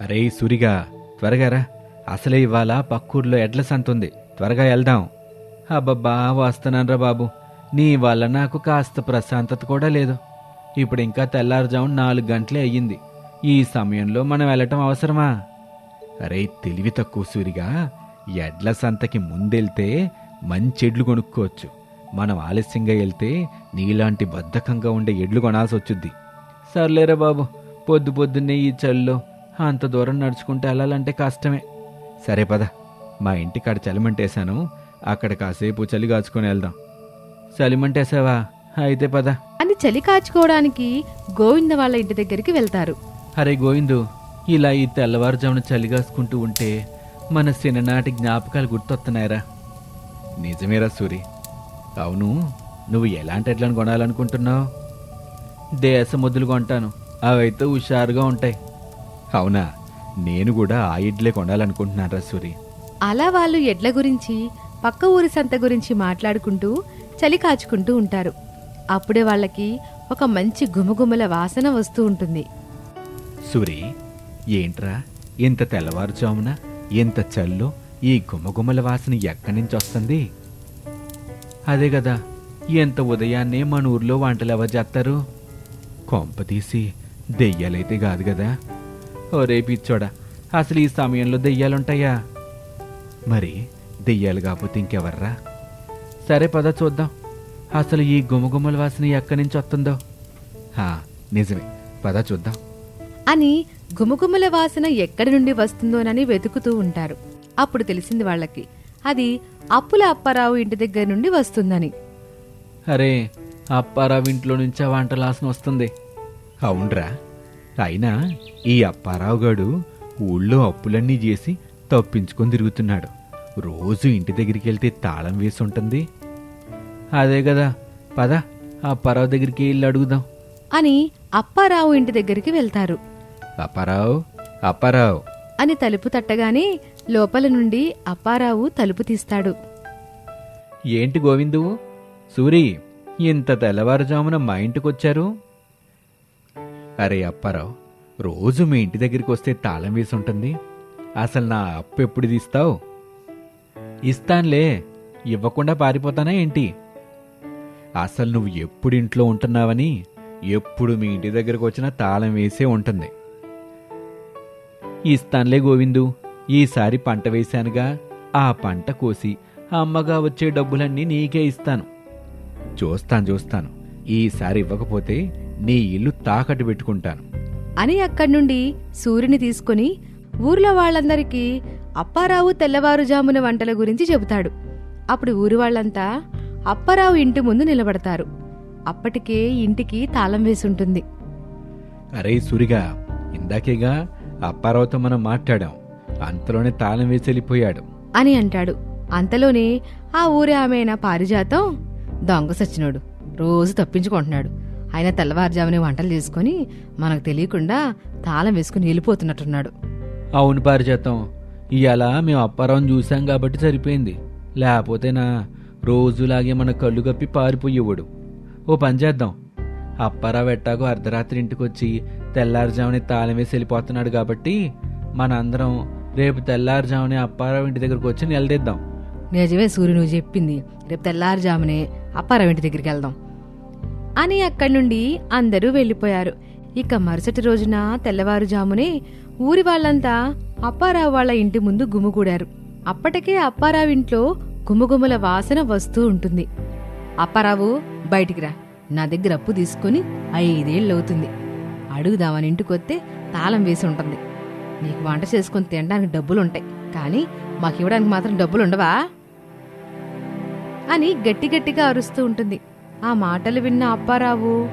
అరే సురిగా త్వరగా రా. అసలే ఇవాళ పక్కూర్లో ఎడ్ల సంతుంది త్వరగా వెళ్దాం. అబ్బబ్బా వస్తున్నానరా బాబు. నీ వల్ల నాకు కాస్త ప్రశాంతత కూడా లేదు. ఇప్పుడు ఇంకా తెల్లారుజాము నాలుగు గంటలే అయ్యింది. ఈ సమయంలో మనం వెళ్ళటం అవసరమా? అరే తెలివి తక్కువ సూరిగా. ఎడ్ల సంతకి ముందెళ్తే మంచి ఎడ్లు కొనుక్కోవచ్చు. మనం ఆలస్యంగా వెళ్తే నీలాంటి బద్ధకంగా ఉండే ఎడ్లు కొనాల్సి వచ్చుద్ది సర్లేరా బాబు పొద్దు పొద్దున్నే ఈ చల్లో అంత దూరం నడుచుకుంటూ వెళ్ళాలంటే కష్టమే. సరే పద. మా ఇంటికాడ చలిమంటేశాను అక్కడ కాసేపు చలి కాచుకొని వెళ్దాం. చలిమంటేసావా అయితే పద. అని చలి కాచుకోవడానికి గోవింద వాళ్ళ ఇంటి దగ్గరికి వెళ్తారు. అరే గోవిందు ఇలా ఈ తెల్లవారుజామున చలిగాసుకుంటూ ఉంటే మన చిన్ననాటి జ్ఞాపకాలు గుర్తొస్తున్నాయరా? నిజమేరా సూరి. అవును నువ్వు ఎలాంటి ఎడ్లను కొనాలనుకుంటున్నావు? దేశముద్దులు కొంటాను. అవైతే హుషారుగా ఉంటాయి. అవునా? నేను కూడా ఆ ఇడ్లే కొనాలనుకుంటున్నారా సూరి. అలా వాళ్ళు ఎడ్ల గురించి పక్క ఊరి సంత గురించి మాట్లాడుకుంటూ చలి కాచుకుంటూ ఉంటారు. అప్పుడే వాళ్ళకి ఒక మంచి గుమగుమల వాసన వస్తూ ఉంటుంది. సూరి ఏంట్రా? ఇంత తెల్లవారుజామున ఇంత చల్లో ఈ గుమగుమల వాసన ఎక్కడి నుంచి వస్తుంది? అదే కదా ఎంత ఉదయాన్నే మన ఊర్లో వంటలు ఎవరు చేస్తారు? కొంప తీసి దెయ్యాలైతే కాదు కదా ఒరే పిచ్చోడా అసలు ఈ సమయంలో దెయ్యాలుంటాయా? మరి దెయ్యాలు కాకపోతే ఇంకెవర్రా? సరే పద చూద్దాం. అసలు ఈ గుమగుమల వాసన ఎక్కడి నుంచి వస్తుందో? హా, నిజమే. పద చూద్దాం. అని గుమగుమల వాసన ఎక్కడి నుండి వస్తుందోనని వెతుకుతూ ఉంటారు. అప్పుడు తెలిసింది వాళ్ళకి అది అప్పుల అప్పారావు ఇంటి దగ్గర నుండి వస్తుందని. అరే అప్పారావు ఇంట్లో నుంచి ఆ వంట వాసన వస్తుంది. అవునరా. అయినా ఈ అప్పారావు గాడు ఊళ్ళో అప్పులన్నీ చేసి తప్పించుకొని తిరుగుతున్నాడు. రోజు ఇంటి దగ్గరికి వెళ్తే తాళం వేసి ఉంటుంది. అదే కదా పద అప్పారావు దగ్గరికి వెళ్ళి అడుగుదాం. అని అప్పారావు ఇంటి దగ్గరికి వెళ్తారు. అప్పారావు అప్పారావు. అని తలుపు తట్టగానే లోపల నుండి అప్పారావు తలుపు తీస్తాడు. ఏంటి గోవిందు సూరి ఇంత తెల్లవారుజామున మా ఇంటికొచ్చారు? అరే అప్పారావు రోజు మీ ఇంటి దగ్గరికి వస్తే తాళం వేసి ఉంటుంది. అసలు నా అప్పు ఎప్పుడు తీస్తావు? ఇస్తాన్లే ఇవ్వకుండా పారిపోతానా ఏంటి? అసలు నువ్వు ఎప్పుడు ఇంట్లో ఉంటున్నావని ఎప్పుడు మీ ఇంటి దగ్గరకు వచ్చినా తాళం వేసే ఉంటుంది. ఇస్తాన్లే గోవిందు ఈసారి పంట వేశానుగా ఆ పంట కోసి అమ్మగా వచ్చే డబ్బులన్నీ నీకే ఇస్తాను. చూస్తాను చూస్తాను. ఈసారి ఇవ్వకపోతే నీ ఇల్లు తాకట్టు పెట్టుకుంటాను. అని అక్కడి నుండి సూర్యుని తీసుకుని ఊర్లో వాళ్ళందరికీ అప్పారావు తెల్లవారుజామున వంటల గురించి చెబుతాడు. అప్పుడు ఊరి వాళ్ళంతా అప్పారావు ఇంటి ముందు నిలబడతారు. అప్పటికే ఇంటికి తాళం వేసుంటుంది. అరే సురిగా ఇందాకేగా అప్పారావుతో మనం మాట్లాడాం. అంతలోనే తాళం వేసి వెళ్ళిపోయాడు. అని అంటాడు. అంతలోనే ఆ ఊరి ఆమెన పారిజాతం దొంగ సచ్చినోడు. రోజు తప్పించుకుంటున్నాడు. ఆయన తెల్లవారుజామునే వంటలు చేసుకుని మనకు తెలియకుండా తాళం వేసుకుని వెళ్ళిపోతున్నట్టున్నాడు. అవును పారిజాతం. ఇవాళ మేము అప్పారావుని చూసాం కాబట్టి సరిపోయింది. లేకపోతేనా రోజులాగే మన కళ్ళు కప్పి పారిపోయేవాడు. ఓ పని చేద్దాం. అప్పారావు ఎట్టాగో అర్ధరాత్రి ఇంటికొచ్చి తెల్లారుజామునే తాళం వేసి వెళ్ళిపోతున్నాడు కాబట్టి మనందరం రేపు తెల్లారుజామునే అప్పారావు ఇంటి దగ్గరకు వచ్చి నిలదీద్దాం. నిజమే సూర్యు నువ్వు చెప్పింది. రేపు తెల్లారుజామునే అప్పారావు ఇంటి దగ్గరికి వెళ్దాం. అని అక్కడి నుండి అందరూ వెళ్ళిపోయారు. ఇక మరుసటి రోజున తెల్లవారుజామునే ఊరి వాళ్ళంతా అప్పారావు వాళ్ళ ఇంటి ముందు గుమిగూడారు. అప్పటికే అప్పారావు ఇంట్లో గుమగుమల వాసన వస్తూ ఉంటుంది. అప్పారావు బయటికి రా. నా దగ్గర అప్పు తీసుకొని ఐదేళ్ళు అవుతుంది. అడుగుదామని ఇంటికొస్తే తాళం వేసి ఉంటుంది. నీకు వంట చేసుకొని తినడానికి డబ్బులుంటాయి. కానీ మాకు ఇవ్వడానికి మాత్రం డబ్బులు ఉండవా అని గట్టి గట్టిగా అరుస్తూ ఉంటుంది. ఆ మాటలు విన్న అప్పారావు.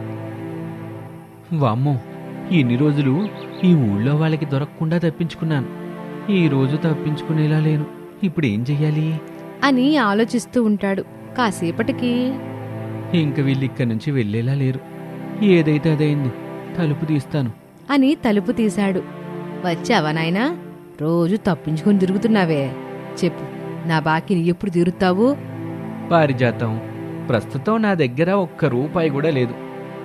వామ్మో ఇన్ని రోజులు ఈ ఊళ్ళో వాళ్ళకి దొరకకుండా తప్పించుకున్నాను. ఈ రోజు తప్పించుకునేలా లేను. ఇప్పుడు ఏం చెయ్యాలి? అని ఆలోచిస్తూ ఉంటాడు. కాసేపటికి ఇంక వీళ్ళు ఇక్కడి నుంచి వెళ్ళేలా లేరు. ఏదైతే అదైంది తలుపు తీస్తాను. అని తలుపు తీశాడు. వచ్చావా నాయనా? రోజు తప్పించుకొని తిరుగుతున్నావే. చెప్పు నా బాకీని ఎప్పుడు తీరుతావు? పారిజాతం. ప్రస్తుతం నా దగ్గర ఒక్క రూపాయి కూడా లేదు.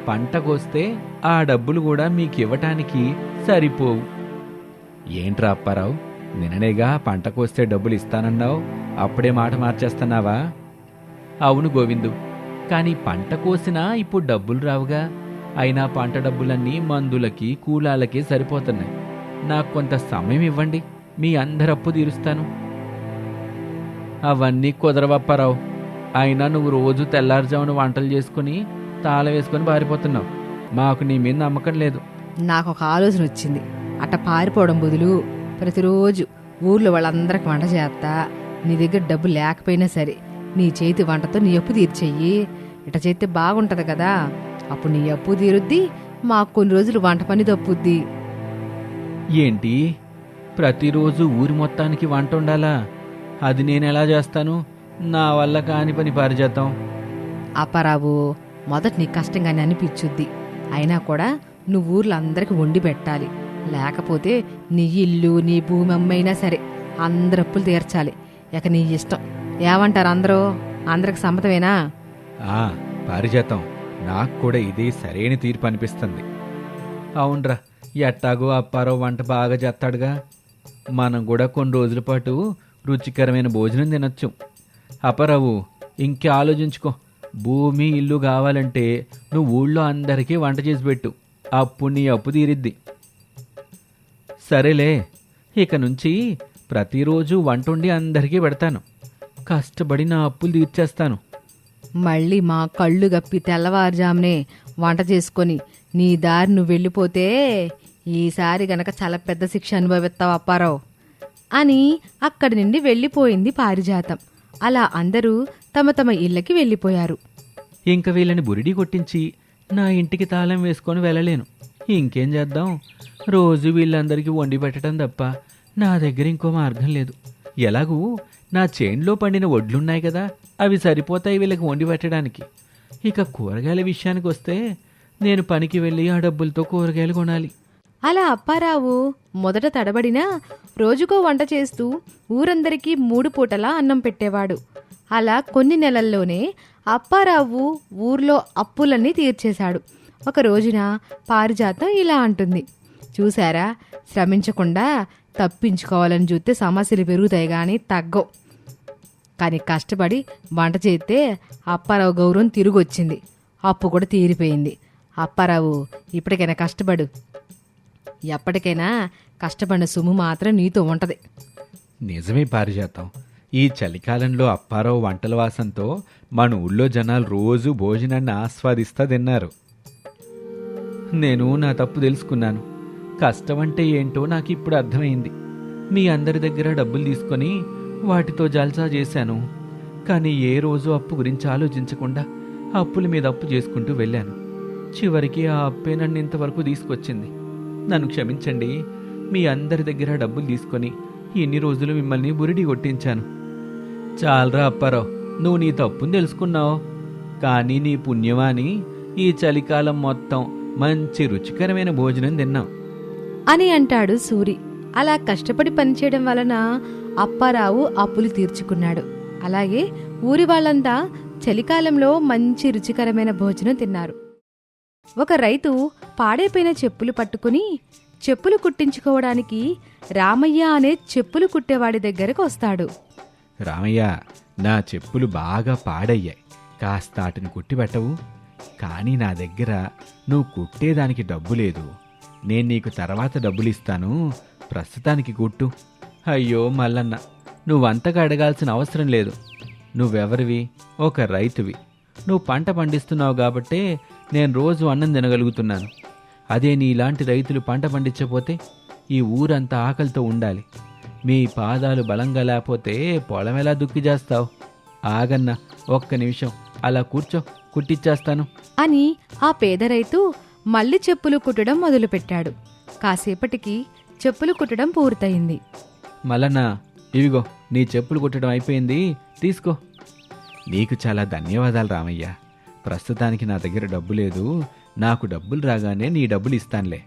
పంట కోస్తే ఆ డబ్బులు కూడా మీకు ఇవ్వటానికి సరిపోవు. ఏంట్రా అప్పారావు? నిన్ననేగా పంట కోస్తే డబ్బులు ఇస్తానన్నావు? అప్పుడే మాట మార్చేస్తున్నావా? అవును గోవిందు. కానీ పంట కోసినా ఇప్పుడు డబ్బులు రావుగా. అయినా పంట డబ్బులన్నీ మందులకి కూలాలకి సరిపోతున్నాయి. నాకు కొంత సమయం ఇవ్వండి. మీ అందరప్పు తీరుస్తాను. అవన్నీ కుదరవప్పారావు. అయినా నువ్వు రోజు తెల్లారుజామున వంటలు చేసుకుని తాళ వేసుకొని పారిపోతున్నావు. మాకు నీ మీద నమ్మకం లేదు. నాకు ఒక ఆలోచన వచ్చింది. అట్ట పారిపోవడం బదులు ప్రతిరోజు ఊర్లో వాళ్ళందరికి వంట చేస్తా. నీ దగ్గర డబ్బు లేకపోయినా సరే నీ చేతి వంటతో నీ అప్పు తీర్చెయ్యి ఇట చేస్తే బాగుంటది కదా. అప్పుడు నీ అప్పు తీరుద్ది మాకు కొన్ని రోజులు వంట పని తప్పుద్ది. ఏంటి? ప్రతిరోజు ఊరి మొత్తానికి వంట ఉండాలా? అది నేను ఎలా చేస్తాను? నా వల్ల కాని పని పారిచేద్దాం. అప్పారావు మొదట నీ కష్టంగానే అనిపించుద్ది. అయినా కూడా నువ్వు ఊర్లో అందరికి వండి పెట్టాలి. లేకపోతే నీ ఇల్లు నీ భూమి అమ్మైనా సరే అందరు అప్పులు తీర్చాలి. ఇక నీ ఇష్టం. ఏమంటారు అందరూ? అందరికి సమ్మతమేనా? ఆ పారిజాతం నాకు కూడా ఇది సరైన తీర్పు అనిపిస్తుంది. అవునరా ఎట్టాగో అప్పారో వంట బాగా చేస్తాడుగా. మనం కూడా కొన్ని రోజుల పాటు రుచికరమైన భోజనం తినొచ్చు. అపరవు ఇంకే ఆలోచించుకో. భూమి ఇల్లు కావాలంటే నువ్వు ఊళ్ళో అందరికీ వంట చేసి పెట్టు. అప్పుడు నీ అప్పు తీరిద్ది. సరేలే ఇక నుంచి ప్రతిరోజు వంట ఉండి అందరికీ పెడతాను. కష్టపడి నా అప్పులు తీర్చేస్తాను. మళ్ళీ మా కళ్ళు గప్పి తెల్లవారుజామునే వంట చేసుకొని నీ దారి నువ్వు వెళ్ళిపోతే ఈసారి గనక చాలా పెద్ద శిక్ష అనుభవిస్తావు అప్పారావు? అని అక్కడి నుండి వెళ్ళిపోయింది పారిజాతం. అలా అందరూ తమ తమ ఇళ్ళకి వెళ్ళిపోయారు. ఇంక వీళ్ళని బురిడి కొట్టించి నా ఇంటికి తాళం వేసుకొని వెళ్ళలేను. ఇంకేం చేద్దాం? రోజు వీళ్ళందరికీ వండి పెట్టడం తప్ప నా దగ్గర ఇంకో మార్గం లేదు. ఎలాగూ నా చేన్లో పండిన వడ్లున్నాయి కదా అవి సరిపోతాయి వీళ్ళకి వండి పెట్టడానికి. ఇక కూరగాయల విషయానికి వస్తే నేను పనికి వెళ్ళి ఆ డబ్బులతో కూరగాయలు కొనాలి. అలా అప్పారావు మొదట తడబడినా రోజుకో వంట చేస్తూ ఊరందరికీ మూడు పూటలా అన్నం పెట్టేవాడు. అలా కొన్ని నెలల్లోనే అప్పారావు ఊర్లో అప్పులన్నీ తీర్చేశాడు. ఒక రోజున పారిజాతం ఇలా అంటుంది. చూసారా శ్రమించకుండా తప్పించుకోవాలని చూస్తే సమస్యలు పెరుగుతాయి కానీ తగ్గవు. కానీ కష్టపడి వంట చేస్తే అప్పారావు గౌరవం తిరిగి వచ్చింది అప్పు కూడా తీరిపోయింది. అప్పారావు ఇప్పటికైనా కష్టపడు. ఎప్పటికైనా కష్టపడిన సొమ్ము మాత్రం నీతో ఉంటది. నిజమే పారిజాతం. ఈ చలికాలంలో అప్పారావు వంటల వాసంతో మన ఊళ్ళో జనాలు రోజు భోజనాన్ని ఆస్వాదిస్తా తిన్నారు. నేను నా తప్పు తెలుసుకున్నాను. కష్టం అంటే ఏంటో నాకు ఇప్పుడు అర్థమైంది. మీ అందరి దగ్గర డబ్బులు తీసుకొని వాటితో జల్సా చేశాను. కానీ ఏ రోజు అప్పు గురించి ఆలోచించకుండా అప్పుల మీద అప్పు చేసుకుంటూ వెళ్ళాను. చివరికి ఆ అప్పే నన్ను ఇంతవరకు తీసుకొచ్చింది. నన్ను క్షమించండి. మీ అందరి దగ్గర డబ్బులు తీసుకొని ఇన్ని రోజులు మిమ్మల్ని బురిడి కొట్టించాను. చాలరా అప్పారావు నువ్వు నీ తప్పుని తెలుసుకున్నావు. కానీ నీ పుణ్యమాని ఈ చలికాలం మొత్తం మంచి రుచికరమైన భోజనం తిన్నాం. అని అంటాడు సూరి. అలా కష్టపడి పనిచేయడం వలన అప్పారావు అప్పులు తీర్చుకున్నాడు. అలాగే ఊరి వాళ్ళంతా చలికాలంలో మంచి రుచికరమైన భోజనం తిన్నారు. ఒక రైతు పాడైపోయిన చెప్పులు పట్టుకుని చెప్పులు కుట్టించుకోవడానికి రామయ్య అనే చెప్పులు కుట్టేవాడి దగ్గరకు వస్తాడు. రామయ్య నా చెప్పులు బాగా పాడయ్యాయి. కాస్త వాటిని కుట్టిపెట్టవు కానీ నా దగ్గర నువ్వు కుట్టేదానికి డబ్బు లేదు. నేను నీకు తర్వాత డబ్బులు ఇస్తాను ప్రస్తుతానికి కుట్టు. అయ్యో మల్లన్న నువ్వంతగా అడగాల్సిన అవసరం లేదు. నువ్వెవరివి? ఒక రైతువి. నువ్వు పంట పండిస్తున్నావు కాబట్టే నేను రోజు అన్నం తినగలుగుతున్నాను. అదే నీలాంటి రైతులు పంట పండించకపోతే ఈ ఊరంతా ఆకలితో ఉండాలి. మీ పాదాలు బలంగా లేకపోతే పొలం ఎలా దుక్కి చేస్తావు? ఆగన్నా ఒక్క నిమిషం. అలా కూర్చో కుట్టిచ్చేస్తాను. అని ఆ పేద రైతు మళ్ళీ చెప్పులు కుట్టడం మొదలుపెట్టాడు. కాసేపటికి చెప్పులు కుట్టడం పూర్తయింది. మల్లన్న ఇవిగో నీ చెప్పులు కుట్టడం అయిపోయింది. తీసుకో. నీకు చాలా ధన్యవాదాలు రామయ్య. ప్రస్తుతానికి నా దగ్గర డబ్బు లేదు. నాకు డబ్బులు రాగానే నీ డబ్బులు ఇస్తానులే.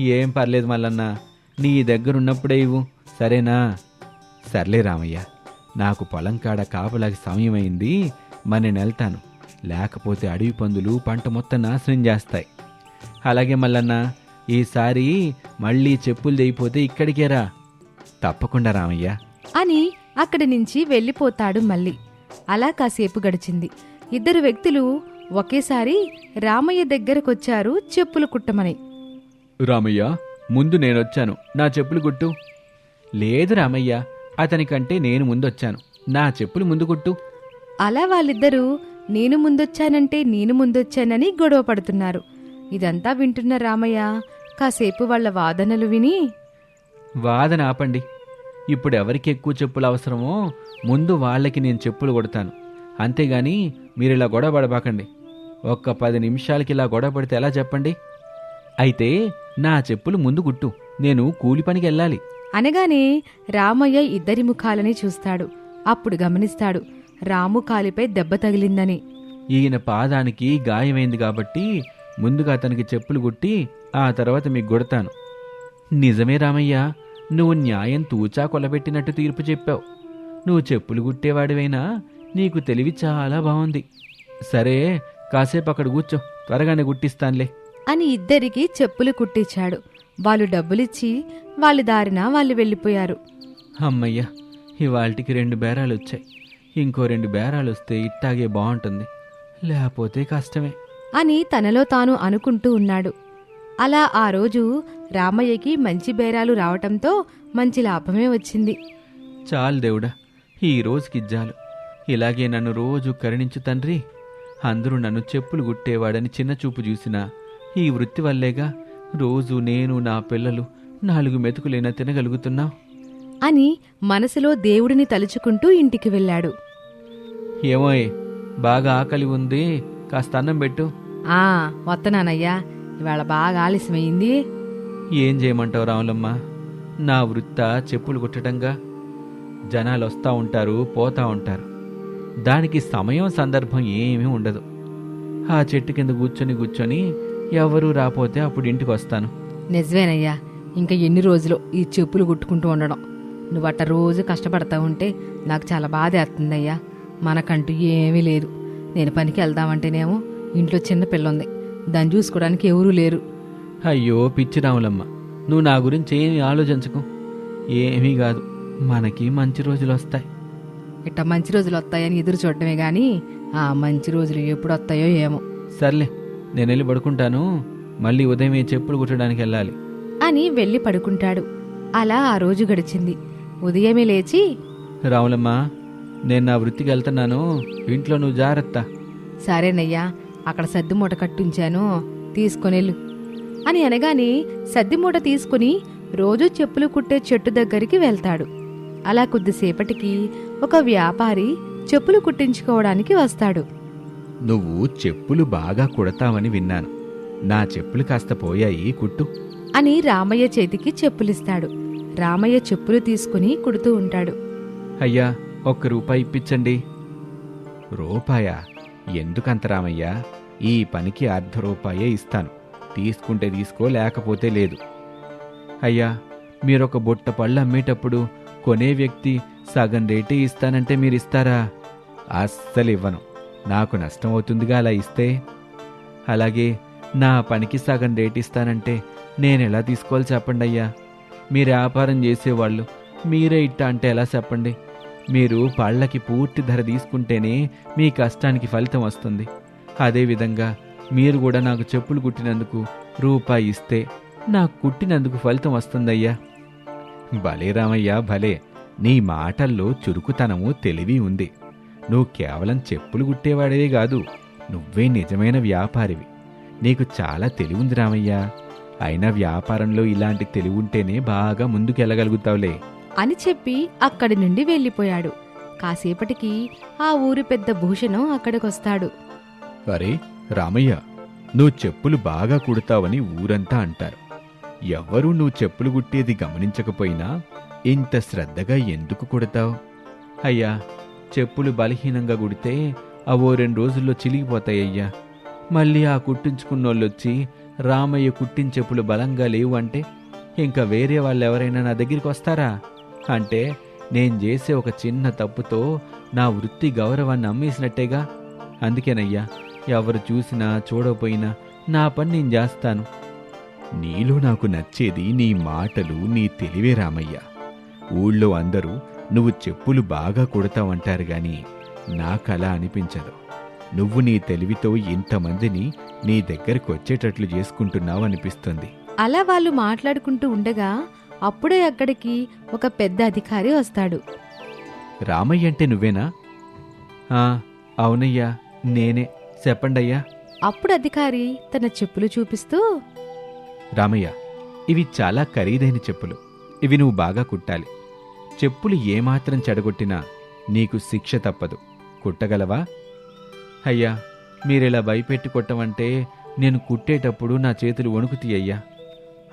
ఏం పర్లేదు మల్లన్న నీ దగ్గర ఉన్నప్పుడే ఇవ్వు. సరేనా? సర్లే రామయ్య నాకు పొలం కాడ కాపలాకి సమయం అయింది మరి నేను వెళ్తాను లేకపోతే అడవి పందులు పంట మొత్తం నాశనం చేస్తాయి. అలాగే మల్లన్న ఈసారి మళ్ళీ చెప్పులు చేయిపోతే ఇక్కడికే రా. తప్పకుండా రామయ్య. అని అక్కడి నుంచి వెళ్ళిపోతాడు మళ్ళీ. అలా కాసేపు గడిచింది. ఇద్దరు వ్యక్తులు ఒకేసారి రామయ్య దగ్గరకొచ్చారు చెప్పులు కుట్టమని. రామయ్య ముందు నేనొచ్చాను. నా చెప్పులు కుట్టు. లేదు రామయ్య అతనికంటే నేను ముందొచ్చాను. నా చెప్పులు ముందు కుట్టు. అలా వాళ్ళిద్దరూ నేను ముందొచ్చానంటే నేను ముందొచ్చానని గొడవ పడుతున్నారు. ఇదంతా వింటున్న రామయ్య కాసేపు వాళ్ళ వాదనలు విని వాదన ఆపండి. ఇప్పుడు ఎవరికి ఎక్కువ చెప్పులు అవసరమో ముందు వాళ్ళకి నేను చెప్పులు కొడతాను. అంతేగాని మీరు ఇలా గొడవ పడబాకండి. ఒక్క పది నిమిషాలకి ఇలా గొడవ పడితే ఎలా చెప్పండి? అయితే నా చెప్పులు ముందు కుట్టు. నేను కూలి పనికి వెళ్ళాలి. అనగానే రామయ్య ఇద్దరి ముఖాలని చూస్తాడు. అప్పుడు గమనిస్తాడు రాము కాలిపై దెబ్బ తగిలిందని. ఈయన పాదానికి గాయమైంది కాబట్టి ముందుగా అతనికి చెప్పులు కుట్టి ఆ తర్వాత మీకు కొడతాను. నిజమే రామయ్య నువ్వు న్యాయం తూచా కొలబెట్టినట్టు తీర్పు చెప్పావు. నువ్వు చెప్పులు కుట్టేవాడివైనా నీకు తెలివి చాలా బాగుంది సరే కాసేపు అక్కడ కూర్చో. త్వరగానే కుట్టిస్తానులే అని ఇద్దరికి చెప్పులు కుట్టించాడు. వాళ్ళు డబ్బులిచ్చి వాళ్ళ దారిన వాళ్ళు వెళ్ళిపోయారు. అమ్మయ్య ఇవాళకి రెండు బేరాలు వచ్చాయి ఇంకో రెండు బేరాలు వస్తే ఇట్టాగే బాగుంటుంది లేకపోతే కష్టమే. అని తనలో తాను అనుకుంటూ ఉన్నాడు. అలా ఆ రోజు రామయ్యకి మంచి బేరాలు రావటంతో మంచి లాభమే వచ్చింది. చాలు దేవుడా ఈ రోజుకి జాలు ఇలాగే నన్ను రోజు కరుణించు తండ్రి. అందరూ నన్ను చెప్పులు గుట్టేవాడని చిన్న చూపు చూసినా ఈ వృత్తి వల్లేగా రోజు నేను నా పిల్లలు నాలుగు మెతుకులైనా తినగలుగుతున్నాం? అని మనసులో దేవుడిని తలుచుకుంటూ ఇంటికి వెళ్ళాడు. ఏమోయ్ బాగా ఆకలి ఉంది కాస్త అన్నం పెట్టు. ఆ వత్తనానయ్యా ఇవాళ బాగా ఆలస్యమైంది. ఏం చేయమంటావు రాములమ్మ? నా వృత్త చెప్పులు కుట్టడంగా జనాలు వస్తూ ఉంటారు పోతా ఉంటారు. దానికి సమయం సందర్భం ఏమీ ఉండదు. ఆ చెట్టు కింద కూర్చొని కూర్చొని ఎవరూ రాపోతే అప్పుడు ఇంటికి వస్తాను. నిజమేనయ్యా. ఇంకా ఎన్ని రోజులు ఈ చెప్పులు కుట్టుకుంటూ ఉండడం. నువ్వట్ట రోజు కష్టపడతా ఉంటే నాకు చాలా బాధ వేస్తుందయ్యా. మనకంటూ ఏమీ లేదు. నేను పనికి వెళ్దామంటేనేమో ఇంట్లో చిన్న పిల్ల ఉంది దాన్ని చూసుకోవడానికి ఎవరూ లేరు. అయ్యో పిచ్చి రాములమ్మ. నువ్వు నా గురించి ఏమీ ఆలోచించకు. ఏమీ కాదు. మనకి మంచి రోజులు వస్తాయి. ఇట్ట మంచి రోజులు వస్తాయని ఎదురు చూడటమే గాని ఆ మంచి రోజులు ఎప్పుడు వస్తాయో ఏమో. సర్లే నేను వెళ్ళి పడుకుంటాను. మళ్ళీ ఉదయమే చెప్పులు కుట్టడానికి వెళ్ళాలి. అని వెళ్ళి పడుకుంటాడు. అలా ఆ రోజు గడిచింది. ఉదయమే లేచి రాములమ్మ నేను నా వృత్తికి వెళ్తున్నాను. ఇంట్లో నువ్వు జాగ్రత్త. సరేనయ్యా అక్కడ సద్ది మూట కట్టించాను. తీసుకొనెళ్ళు అని అనగానే సద్ది మూట తీసుకుని రోజు చెప్పులు కుట్టే చెట్టు దగ్గరికి వెళ్తాడు. అలా కొద్దిసేపటికి ఒక వ్యాపారి చెప్పులు కుట్టించుకోవడానికి వస్తాడు. నువ్వు చెప్పులు బాగా కుడతావని విన్నాను. నా చెప్పులు కాస్త పోయాయి కుట్టు. అని రామయ్య చేతికి చెప్పులిస్తాడు. రామయ్య చెప్పులు తీసుకుని కుడుతూ ఉంటాడు. అయ్యా ఒక్క రూపాయి ఇప్పించండి. రూపాయా? ఎందుకంత రామయ్యా? ఈ పనికి అర్ధ రూపాయే ఇస్తాను. తీసుకుంటే తీసుకో లేకపోతే లేదు. అయ్యా మీరొక బుట్ట పళ్ళు అమ్మేటప్పుడు కొనే వ్యక్తి సగం రేటే ఇస్తానంటే మీరు ఇస్తారా అస్సలు ఇవ్వను నాకు నష్టం అవుతుందిగా అలా ఇస్తే. అలాగే నా పనికి సగం రేట్ ఇస్తానంటే నేను ఎలా తీసుకోవాలి చెప్పండి అయ్యా? మీరు వ్యాపారం చేసేవాళ్ళు మీరే ఇట్ట అంటే ఎలా చెప్పండి? మీరు పళ్ళకి పూర్తి ధర తీసుకుంటేనే మీ కష్టానికి ఫలితం వస్తుంది. అదేవిధంగా మీరు కూడా నాకు చెప్పులు కుట్టినందుకు రూపాయి ఇస్తే నాకు కుట్టినందుకు ఫలితం వస్తుందయ్యా. భలే రామయ్య భలే. నీ మాటల్లో చురుకుతనము తెలివి ఉంది. నువ్వు కేవలం చెప్పులు కుట్టేవాడివే కాదు నువ్వే నిజమైన వ్యాపారివి. నీకు చాలా తెలివి ఉంది రామయ్య. అయినా వ్యాపారంలో ఇలాంటి తెలివి ఉంటేనే బాగా ముందుకెళ్ళగలుగుతావులే. అని చెప్పి అక్కడి నుండి వెళ్ళిపోయాడు. కాసేపటికి ఆ ఊరి పెద్ద భూషణం అక్కడికొస్తాడు. అరే రామయ్య నువ్వు చెప్పులు బాగా కుడతావని ఊరంతా అంటారు. ఎవ్వరూ నువ్వు చెప్పులు కుట్టేది గమనించకపోయినా ఇంత శ్రద్ధగా ఎందుకు కుడతావు? అయ్యా చెప్పులు బలహీనంగా కుడితే అవో రెండు రోజుల్లో చిలిగిపోతాయ్యా మళ్ళీ ఆ కుట్టించుకున్నోళ్ళొచ్చి రామయ్య కుట్టిన చెప్పులు బలంగా లేవు అంటే ఇంకా వేరే వాళ్ళు ఎవరైనా నా దగ్గరికి వస్తారా? అంటే నేను చేసే ఒక చిన్న తప్పుతో నా వృత్తి గౌరవాన్ని అమ్మేసినట్టేగా అందుకేనయ్యా ఎవరు చూసినా చూడకపోయినా నా పని నేను చేస్తాను. నీలో నాకు నచ్చేది నీ మాటలు నీ తెలివే రామయ్య. ఊళ్ళో అందరూ నువ్వు చెప్పులు బాగా కుడతావంటారు గాని నాకలా అనిపించదు. నువ్వు నీ తెలివితో ఇంతమందిని నీ దగ్గరకు వచ్చేటట్లు చేసుకుంటున్నావు అనిపిస్తుంది. అలా వాళ్ళు మాట్లాడుకుంటూ ఉండగా అప్పుడే అక్కడికి ఒక పెద్ద అధికారి వస్తాడు. రామయ్య అంటే నువ్వేనా? ఆ, అవునయ్యా నేనే. చెప్పండయ్యా. అప్పుడు అధికారి తన చెప్పులు చూపిస్తూ రామయ్య ఇవి చాలా ఖరీదైన చెప్పులు. ఇవి నువ్వు బాగా కుట్టాలి. చెప్పులు ఏమాత్రం చెడగొట్టినా నీకు శిక్ష తప్పదు. కుట్టగలవా? అయ్యా మీరిలా భయపెట్టి కొట్టమంటే నేను కుట్టేటప్పుడు నా చేతులు వణుకుతీయ్యా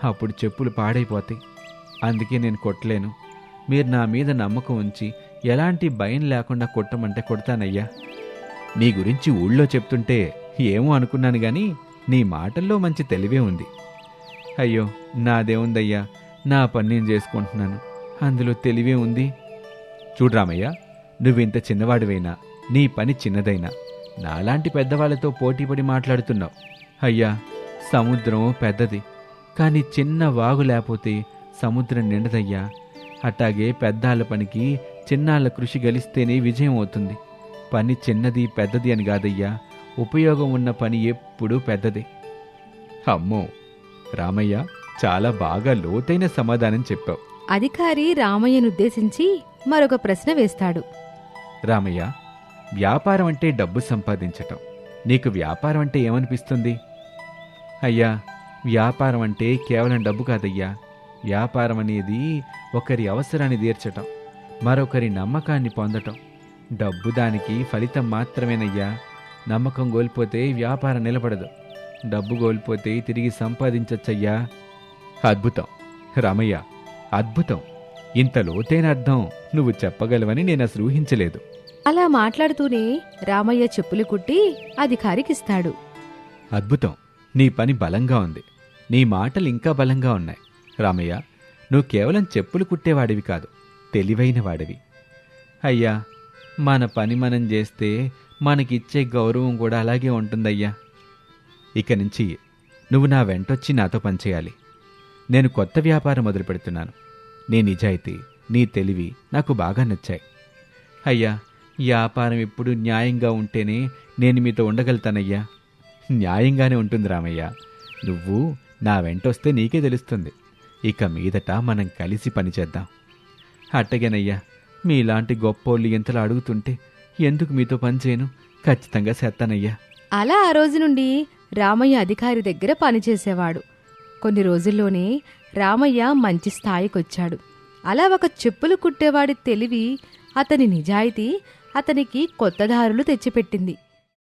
అప్పుడు చెప్పులు పాడైపోతాయి. అందుకే నేను కొట్టలేను. మీరు నా మీద నమ్మకం ఉంచి ఎలాంటి భయం లేకుండా కొట్టమంటే కొడతానయ్యా. నీ గురించి ఊళ్ళో చెప్తుంటే ఏమో అనుకున్నాను గాని నీ మాటల్లో మంచి తెలివే ఉంది. అయ్యో నాదేముందయ్యా నా పని నేను చేసుకుంటున్నాను. అందులో తెలివే ఉంది. చూడరామయ్య నువ్వింత చిన్నవాడివైనా నీ పని చిన్నదైనా నాలాంటి పెద్దవాళ్ళతో పోటీపడి మాట్లాడుతున్నావు. అయ్యా సముద్రం పెద్దది కానీ చిన్న వాగు లేకపోతే సముద్రం నిండదయ్యా. అట్టాగే పెద్దాళ్ళ పనికి చిన్నాళ్ళ కృషి గలిస్తేనే విజయం అవుతుంది. పని చిన్నది పెద్దది అని కాదయ్యా ఉపయోగం ఉన్న పని ఎప్పుడూ పెద్దదే. అమ్మో రామయ్య చాలా బాగా లోతైన సమాధానం చెప్పావు. అధికారి రామయ్యనుద్దేశించి మరొక ప్రశ్న వేస్తాడు. రామయ్య వ్యాపారం అంటే డబ్బు సంపాదించటం. నీకు వ్యాపారం అంటే ఏమనిపిస్తుంది? అయ్యా వ్యాపారం అంటే కేవలం డబ్బు కాదయ్యా. వ్యాపారం అనేది ఒకరి అవసరాన్ని తీర్చటం మరొకరి నమ్మకాన్ని పొందటం. డబ్బు దానికి ఫలితం మాత్రమేనయ్యా. నమ్మకం కోల్పోతే వ్యాపారం నిలబడదు. డబ్బు కోల్పోతే తిరిగి సంపాదించచ్చయ్యా? అద్భుతం. రామయ్య అద్భుతం. ఇంత లోతైన అర్థం నువ్వు చెప్పగలవని నేను అసలు ఊహించలేదు. అలా మాట్లాడుతూనే రామయ్య చెప్పులు కుట్టి అధికారికిస్తాడు. అద్భుతం. నీ పని బలంగా ఉంది. నీ మాటలు ఇంకా బలంగా ఉన్నాయి. రామయ్య నువ్వు కేవలం చెప్పులు కుట్టేవాడివి కాదు తెలివైన వాడివి. అయ్యా మన పని మనం చేస్తే మనకిచ్చే గౌరవం కూడా అలాగే ఉంటుందయ్యా. ఇక నుంచి నువ్వు నా వెంటొచ్చి నాతో పనిచేయాలి నేను కొత్త వ్యాపారం మొదలు పెడుతున్నాను. నీ నిజాయితీ నీ తెలివి నాకు బాగా నచ్చాయి. అయ్యా వ్యాపారం ఎప్పుడు న్యాయంగా ఉంటేనే నేను మీతో ఉండగలుగుతానయ్యా. న్యాయంగానే ఉంటుంది రామయ్య. నువ్వు నా వెంటొస్తే నీకే తెలుస్తుంది. ఇక మీదట మనం కలిసి పనిచేద్దాం అట్టగేనయ్యా మీలాంటి గొప్పోళ్ళు ఎంతలా అడుగుతుంటే ఎందుకు మీతో పనిచేయను ఖచ్చితంగా చేస్తానయ్యా. అలా ఆ రోజు నుండి రామయ్య అధికారి దగ్గర పనిచేసేవాడు. కొన్ని రోజుల్లోనే రామయ్య మంచి స్థాయికొచ్చాడు. అలా ఒక చెప్పులు కుట్టేవాడి తెలివి అతని నిజాయితీ అతనికి కొత్త దారులు తెచ్చిపెట్టింది.